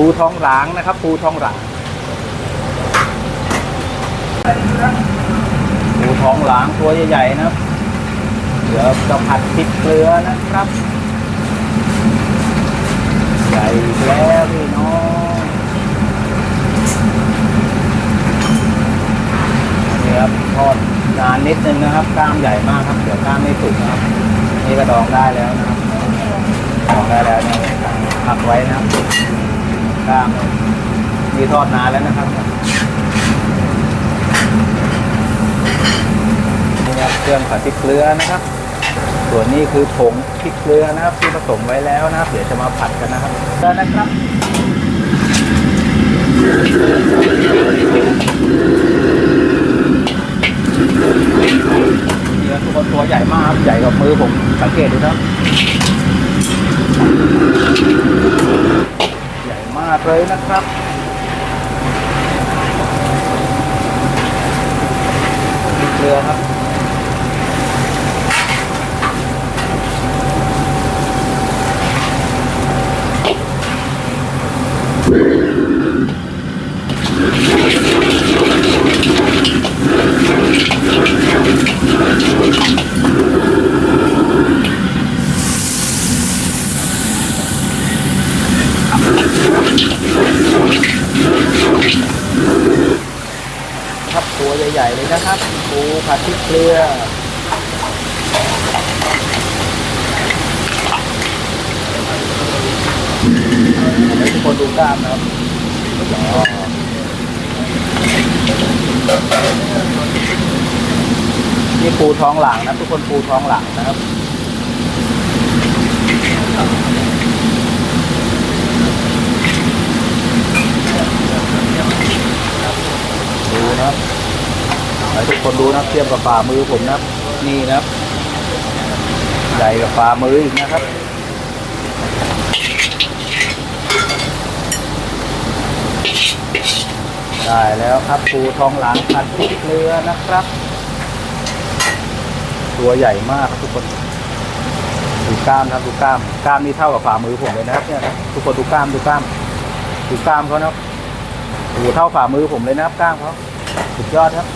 ปูทองหลางนะครับ ปูทองหลางปูทองหลางตัวใหญ่ๆนะครับ เดี๋ยวจะผัดพริกเกลือนะครับ ใหญ่แล้วพี่น้องนี่ครับทอดนานนิดนึงนะครับกล้ามใหญ่มากครับ เดี๋ยวกล้ามไม่สุกนะครับ นี่ก็ดองได้แล้วนะครับดองได้แล้วเนี่ยพักไว้นะครับ กล้ามนี่ทอดนานแล้วนะครับนี่ครับเครื่องผัดพริกเกลือนะครับ ส่วนนี้คือผงพริกเกลือนะครับที่ผสมไว้แล้วนะครับ เดี๋ยวจะมาผัดกันนะครับเกลือนะครับนี่ครับทุกคนตัวใหญ่มากครับใหญ่กว่ามือผมสังเกตดูครับากเลยนะครับ พริกเกลือครับ ครับตัว ใหญ่ๆเลยนะครับปูผัดพริกเกลือให้ทุกคนดูกล้ามนะครับอ๋อนี่ปูท้องหลังนะทุกคนปูท้องหลังนะครับ ดูนะครับ ให้ทุกคนดูนะเทียบกับฝ่ามือผมนะนี่นะใหญ่กับฝ่ามืออีกนะครับได้แล้วครับปูทองหลางผัดพริกเกลือนะครับ ตัวใหญ่มากครับทุกคนดูกล้ามนะครับดูกล้ามกล้ามนี่เท่ากับฝ่ามือผมเลยนะครับเนี่ยทุกคนดูกล้ามดูกล้ามดูกล้ามเขานะครับโอ้โหเท่าฝ่ามือผมเลยนะครับกล้ามเขาสุดยอดครับ